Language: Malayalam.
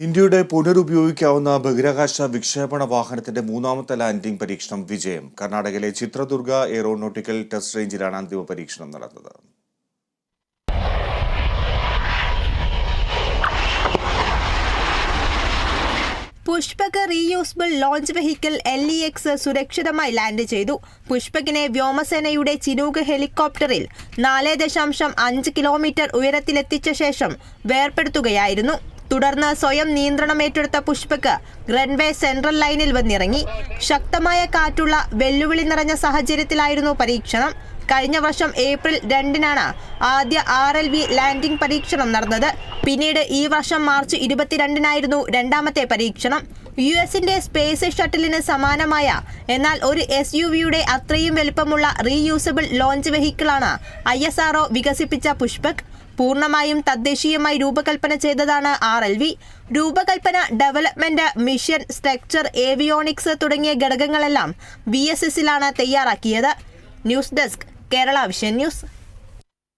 ഇന്ത്യയുടെ പുനരുപയോഗിക്കാവുന്ന ബഹിരാകാശ വിക്ഷേപണ വാഹനത്തിന്റെ മൂന്നാമത്തെ ലാൻഡിംഗ് പരീക്ഷണം വിജയം. കർണാടകയിലെ ചിത്രദുർഗ എയറോനോട്ടിക്കൽ ടെസ്റ്റ് റേഞ്ചിലാണ് അന്തിമ പരീക്ഷണം നടന്നത്. Pushpak reusable launch vehicle L E X സുരക്ഷിതമായി ലാൻഡ് ചെയ്തു. പുഷ്പകിനെ വ്യോമസേനയുടെ ചിനൂക് ഹെലികോപ്റ്ററിൽ നാല് ദശാംശം അഞ്ച് കിലോമീറ്റർ ഉയരത്തിലെത്തിച്ച ശേഷം വേർപെടുത്തുകയായിരുന്നു. തുടർന്ന് സ്വയം നിയന്ത്രണമേറ്റെടുത്ത പുഷ്പക്ക് റൺവേ സെൻട്രൽ ലൈനിൽ വന്നിറങ്ങി. ശക്തമായ കാറ്റുള്ള വെല്ലുവിളി നിറഞ്ഞ സാഹചര്യത്തിലായിരുന്നു പരീക്ഷണം. കഴിഞ്ഞ വർഷം ഏപ്രിൽ രണ്ടിനാണ് ആദ്യ ആർ എൽ വി ലാൻഡിംഗ് പരീക്ഷണം നടന്നത്. പിന്നീട് ഈ വർഷം മാർച്ച് ഇരുപത്തിരണ്ടിനായിരുന്നു രണ്ടാമത്തെ പരീക്ഷണം. യു എസിന്റെ സ്പേസ് ഷട്ടിലിന് സമാനമായ എന്നാൽ ഒരു എസ് യു വിയുടെ അത്രയും വലുപ്പമുള്ള റീയൂസബിൾ ലോഞ്ച് വെഹിക്കിളാണ് ഐ എസ് ആർഒ വികസിപ്പിച്ച പുഷ്പക്. പൂർണമായും തദ്ദേശീയമായി രൂപകൽപ്പന ചെയ്തതാണ് ആർ എൽ വി. രൂപകൽപ്പന ഡെവലപ്മെന്റ് മിഷൻ സ്ട്രക്ചർ ഏവിയോണിക്സ് തുടങ്ങിയ ഘടകങ്ങളെല്ലാം വി എസ് എസിലാണ് തയ്യാറാക്കിയത്. News desk Kerala vision news.